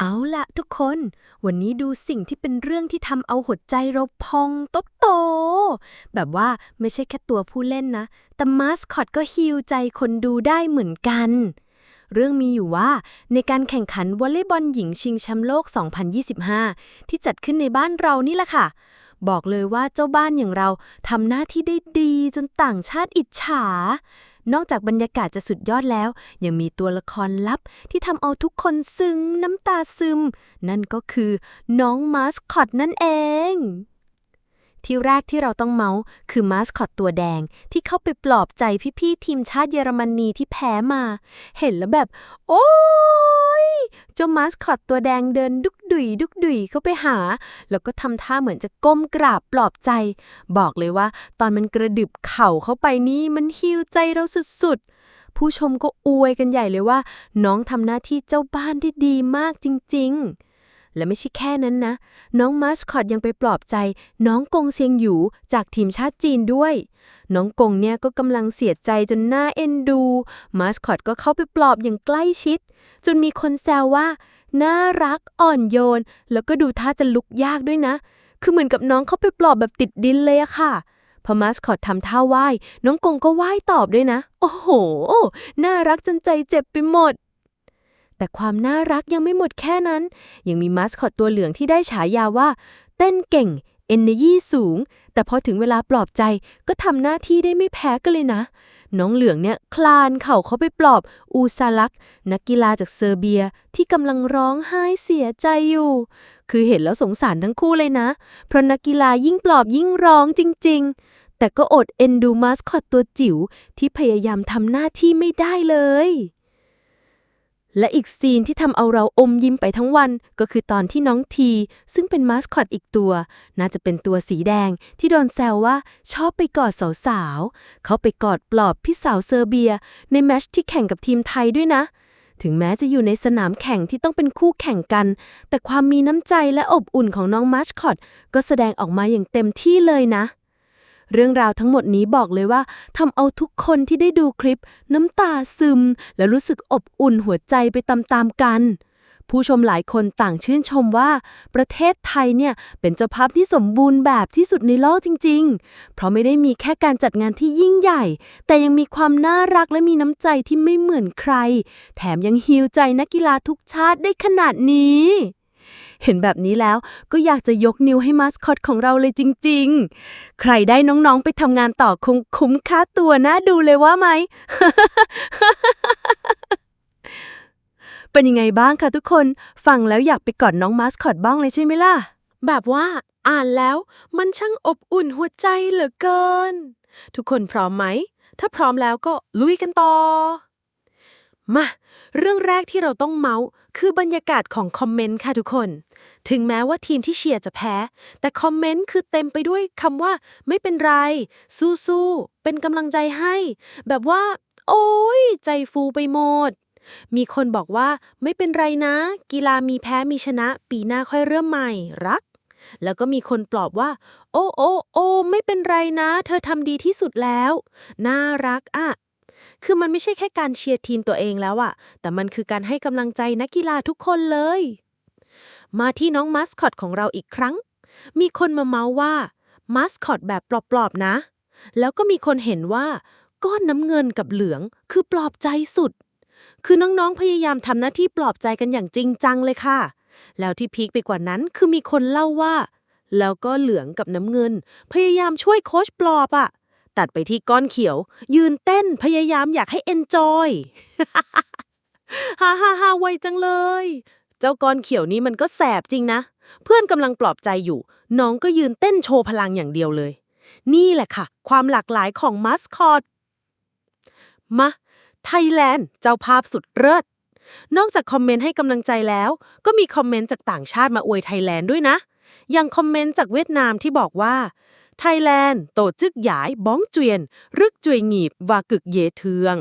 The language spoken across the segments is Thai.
เอาละทุกคน วันนี้ดูสิ่งที่เป็นเรื่องที่ทำเอาหัวใจเราพองโตบโต แบบว่าไม่ใช่แค่ตัวผู้เล่นนะ แต่มาสคอตก็ฮิวใจคนดูได้เหมือนกัน เรื่องมีอยู่ว่าในการแข่งขันวอลเลย์บอลหญิงชิงแชมป์โลก 2025 ที่จัดขึ้นในบ้านเรานี่แหละค่ะ บอกเลยว่าเจ้าบ้านอย่างเราทำหน้าที่ได้ดีจนต่างชาติอิจฉา นอกจากบรรยากาศจะสุดยอดแล้ว ยังมีตัวละครลับที่ทำเอาทุกคนซึ้งน้ำตาซึม นั่นก็คือน้องมาสคอตนั่นเอง ที่แรกที่เราต้องเมาส์คือมาสคอตตัวแดงที่เข้าไปปลอบใจพี่ๆทีมชาติเยอรมนีที่แพ้มา เห็นแล้วแบบ โอ้ยเจ้ามาสคอตตัวแดงเดินดุกดุยดุกดุยเข้าไปหา แล้วก็ทำท่าเหมือนจะก้มกราบปลอบใจ บอกเลยว่า ตอนมันกระดึบเข่าเข้าไปนี่มันฮิวใจเราสุดๆ ผู้ชมก็อวยกันใหญ่เลยว่า น้องทำหน้าที่เจ้าบ้านได้ดีมากจริง ๆ และไม่ใช่แค่นั้นนะ น้องมาสคอตยังไปปลอบใจ น้องกงเซียงหยูจากทีมชาติจีนด้วย น้องกงเนี่ยก็กำลังเสียใจจนหน้าเอ็นดู มาสคอตก็เข้าไปปลอบอย่างใกล้ชิด จนมีคนแซวว่า น่ารักอ่อนโยน แล้วก็ดูท่าจะลุกยากด้วยนะ คือเหมือนกับน้องเข้าไปปลอบแบบติดดินเลยอะค่ะพอมาสคอตทำท่าไหว้ น้องกงก็ไหว้ตอบด้วยนะ โอ้โห น่ารักจนใจเจ็บไปหมด แต่ความน่ารักยังไม่หมดแค่นั้น ยังมีมาสคอตตัวเหลืองที่ได้ฉายาว่า เต้นเก่ง เอนเนยี่สูง แต่พอถึงเวลาปลอบใจก็ทำหน้าที่ได้ไม่แพ้กันเลยนะ น้องเหลืองเนี่ยคลานเข่าเขาไปปลอบอูซาลัก นักกีฬาจากเซอร์เบียที่กำลังร้องไห้เสียใจอยู่ คือเห็นแล้วสงสารทั้งคู่เลยนะ เพราะนักกีฬายิ่งปลอบยิ่งร้องจริง ๆแต่ก็อดเอ็นดูมาสคอตตัวจิ๋วที่พยายามทำหน้าที่ไม่ได้เลย และอีกซีนที่ทำเอาเราอมยิ้มไปทั้งวัน ก็คือตอนที่น้องที ซึ่งเป็นมาสคอตอีกตัว น่าจะเป็นตัวสีแดงที่โดนแซวว่าชอบไปกอดสาวๆ เขาไปกอดปลอบพี่สาวเซอร์เบีย ในแมชที่แข่งกับทีมไทยด้วยนะ ถึงแม้จะอยู่ในสนามแข่งที่ต้องเป็นคู่แข่งกัน แต่ความมีน้ำใจและอบอุ่นของน้องมาสคอตก็แสดงออกมาอย่างเต็มที่เลยนะ เรื่องราวทั้งหมดนี้บอกเลยว่าทำเอาทุกคนที่ได้ดูคลิป น้ำตาซึม และรู้สึกอบอุ่นหัวใจไปตามๆกัน ผู้ชมหลายคนต่างชื่นชมว่า ประเทศไทยเนี่ยเป็นเจ้าภาพที่สมบูรณ์แบบที่สุดในโลกจริง ๆ เพราะไม่ได้มีแค่การจัดงานที่ยิ่งใหญ่ แต่ยังมีความน่ารักและมีน้ำใจที่ไม่เหมือนใคร แถมยังฮิวใจนักกีฬาทุกชาติได้ขนาดนี้ เห็นแบบนี้แล้วก็อยากจะยกนิ้วให้มาสคอตของเราเลยจริง ๆ ใครได้น้องๆไปทำงานต่อคงคุ้มค่าตัวน่าดูเลยว่าไหม เป็นยังไงบ้างคะทุกคน ฟังแล้วอยากไปกอดน้องมาสคอตบ้างเลยใช่ไหมล่ะ แบบว่าอ่านแล้วมันช่างอบอุ่นหัวใจเหลือเกิน ทุกคนพร้อมไหม ถ้าพร้อมแล้วก็ลุยกันต่อ มาเรื่องแรกที่เราต้องเมาส์คือบรรยากาศของคอมเมนต์ค่ะทุกคน ถึงแม้ว่าทีมที่เชียร์จะแพ้ แต่คอมเมนต์คือเต็มไปด้วยคำว่า ไม่เป็นไร สู้ๆ เป็นกำลังใจให้ แบบว่า โอ้ยใจฟูไปหมด มีคนบอกว่าไม่เป็นไรนะ กีฬามีแพ้มีชนะ ปีหน้าค่อยเริ่มใหม่รัก แล้วก็มีคนปลอบว่า โอ้โอ้โอ้ไม่เป็นไรนะ เธอทำดีที่สุดแล้ว น่ารักอะ คือมันไม่ใช่แค่การเชียร์ทีมตัวเองแล้วอะแต่มันคือการให้กำลังใจนักกีฬาทุกคนเลย มาที่น้องมาสคอตของเราอีกครั้ง มีคนมาเมาว่ามาสคอตแบบปลอบๆนะ แล้วก็มีคนเห็นว่า ก้อนน้ำเงินกับเหลืองคือปลอบใจสุด คือน้องๆพยายามทำหน้าที่ปลอบใจกันอย่างจริงจังเลยค่ะ แล้วที่พีคไปกว่านั้นคือมีคนเล่าว่า แล้วก็เหลืองกับน้ำเงิน พยายามช่วยโค้ชปลอบอะ ตัดไปที่ก้อนเขียว ยืนเต้นพยายามอยากให้เอนจอยฮ่าฮ่าฮ่าไวจังเลย เจ้าก้อนเขียวนี้มันก็แสบจริงนะ เพื่อนกำลังปลอบใจอยู่ น้องก็ยืนเต้นโชว์พลังอย่างเดียวเลย นี่แหละค่ะ ความหลากหลายของมัสคอตมาไทยแลนด์เจ้าภาพสุดเลิศนอกจากคอมเมนต์ให้กำลังใจแล้ว ก็มีคอมเมนต์จากต่างชาติมาอวยไทยแลนด์ด้วยนะ อย่างคอมเมนต์จากเวียดนามที่บอกว่า ไทยแลนด์โตจึกหยายบ้องเจวียนรึกจวยหงีบวากึกเยเทือง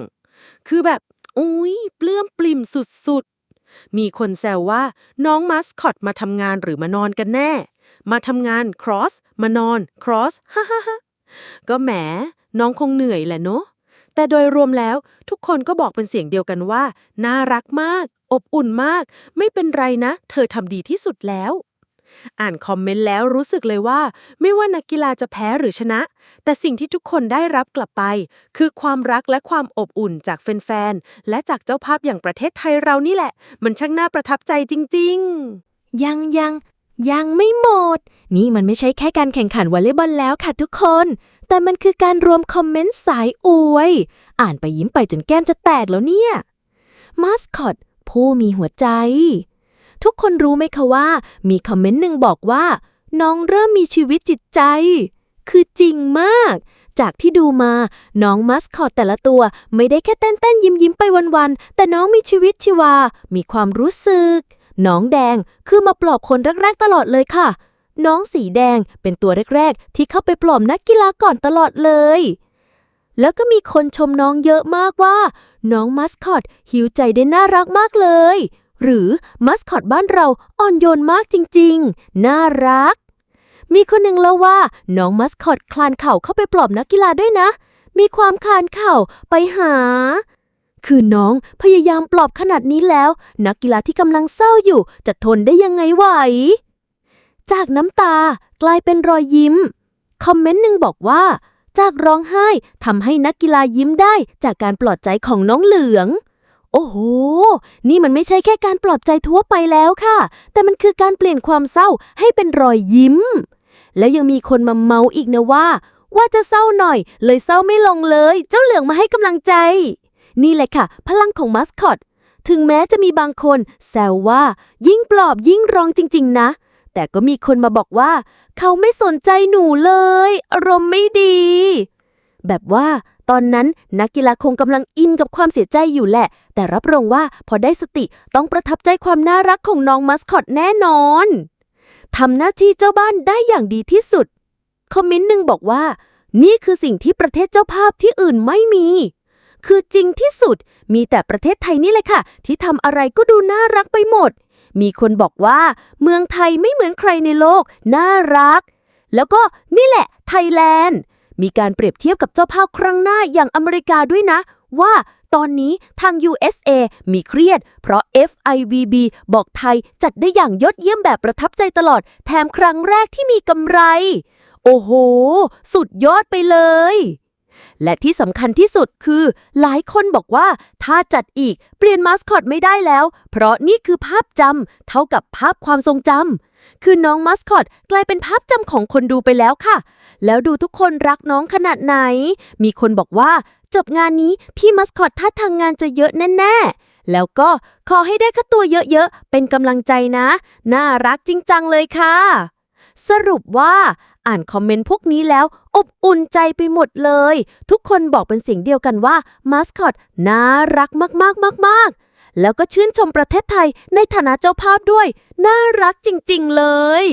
คือแบบ อุ้ยเปลื้มปลิ่มสุดๆ มีคนแซวว่าน้องมัสคอตมาทำงานหรือมานอนกันแน่ มาทำงาน cross มานอน cross ฮ่าฮ่าฮ่าก็แหม น้องคงเหนื่อยแหละเนอะแต่โดยรวมแล้วทุกคนก็บอกเป็นเสียงเดียวกันว่า น่ารักมาก อบอุ่นมาก ไม่เป็นไรนะ เธอทำดีที่สุดแล้ว อ่านคอมเมนต์แล้วรู้สึกเลยว่า ไม่ว่านักกีฬาจะแพ้หรือชนะ แต่สิ่งที่ทุกคนได้รับกลับไป คือความรักและความอบอุ่นจากแฟนๆ และจากเจ้าภาพอย่างประเทศไทยเรานี่แหละ มันช่างน่าประทับใจจริง ๆ ยังยังยังไม่หมด นี่มันไม่ใช่แค่การแข่งขันวอลเลย์บอลแล้วค่ะทุกคน แต่มันคือการรวมคอมเมนต์สายอวย อ่านไปยิ้มไปจนแก้มจะแตกแล้วเนี่ยมาสคอตผู้มีหัวใจ ทุกคนรู้ไหมคะว่า มีคอมเมนต์หนึ่งบอกว่า น้องเริ่มมีชีวิตจิตใจ คือจริงมาก จากที่ดูมา น้องมัสคอตแต่ละตัว ไม่ได้แค่เต้นเต้นยิ้มยิ้มไปวันๆ แต่น้องมีชีวิตชีวา มีความรู้สึก น้องแดงคือมาปลอบคนแรกๆตลอดเลยค่ะ น้องสีแดงเป็นตัวแรกๆ ที่เข้าไปปลอบนักกีฬาก่อนตลอดเลยแล้วก็มีคนชมน้องเยอะมากว่า น้องมัสคอตหิวใจได้น่ารักมากเลย หรือมัสคอตบ้านเราอ่อนโยนมากจริงๆ น่ารัก มีคนหนึ่งเล่าว่า น้องมัสคอตคลานเข่าเข้าไปปลอบนักกีฬาด้วยนะ มีความคลานเข่าไปหา คือน้องพยายามปลอบขนาดนี้แล้ว นักกีฬาที่กำลังเศร้าอยู่ จะทนได้ยังไงไหว จากน้ำตากลายเป็นรอยยิ้ม คอมเมนต์หนึ่งบอกว่าจากร้องไห้ทำให้นักกีฬายิ้มได้จากการปลอบใจของน้องเหลือง โอ้โห นี่มันไม่ใช่แค่การปลอบใจทั่วไปแล้วค่ะ แต่มันคือการเปลี่ยนความเศร้าให้เป็นรอยยิ้ม แล้วยังมีคนมาเมาอีกนะว่า ว่าจะเศร้าหน่อย เลยเศร้าไม่ลงเลย เจ้าเหลืองมาให้กำลังใจ นี่แหละค่ะ พลังของมัสคอต ถึงแม้จะมีบางคน แซวว่า ยิ่งปลอบยิ่งร้องจริง ๆ นะ แต่ก็มีคนมาบอกว่า เขาไม่สนใจหนูเลย อารมณ์ไม่ดี แบบว่า ตอนนั้นนักกีฬาคงกำลังอินกับความเสียใจอยู่แหละ แต่รับรองว่าพอได้สติต้องประทับใจความน่ารักของน้องมัสคอตแน่นอนทำหน้าที่เจ้าบ้านได้อย่างดีที่สุด คอมเมนต์หนึ่งบอกว่า นี่คือสิ่งที่ประเทศเจ้าภาพที่อื่นไม่มี คือจริงที่สุด มีแต่ประเทศไทยนี่แหละค่ะ ที่ทำอะไรก็ดูน่ารักไปหมด มีคนบอกว่า เมืองไทยไม่เหมือนใครในโลก น่ารัก แล้วก็นี่แหละ ไทยแลนด์ มีการเปรียบเทียบกับเจ้าภาพครั้งหน้าอย่างอเมริกาด้วยนะ ว่าตอนนี้ทาง USA มีเครียด เพราะ FIVB บอกไทยจัดได้อย่างยอดเยี่ยมแบบประทับใจตลอด แถมครั้งแรกที่มีกำไร โอ้โห สุดยอดไปเลย และที่สำคัญที่สุดคือ หลายคนบอกว่าถ้าจัดอีกเปลี่ยนมาสคอตไม่ได้แล้ว เพราะนี่คือภาพจำเท่ากับภาพความทรงจำคือน้องมาสคอตกลายเป็นภาพจำของคนดูไปแล้วค่ะ แล้วดูทุกคนรักน้องขนาดไหน มีคนบอกว่า จบงานนี้พี่มัสคอตท่าทางงานจะเยอะแน่ๆแล้วก็ขอให้ได้ค่าตัวเยอะๆเป็นกำลังใจนะ น่ารักจริงจังเลยค่ะสรุปว่า อ่านคอมเมนต์พวกนี้แล้ว อบอุ่นใจไปหมดเลย ทุกคนบอกเป็นเสียงเดียวกันว่ามาสคอตน่ารักมากๆมากๆ แล้วก็ชื่นชมประเทศไทยในฐานะเจ้าภาพด้วย น่ารักจริง ๆ เลย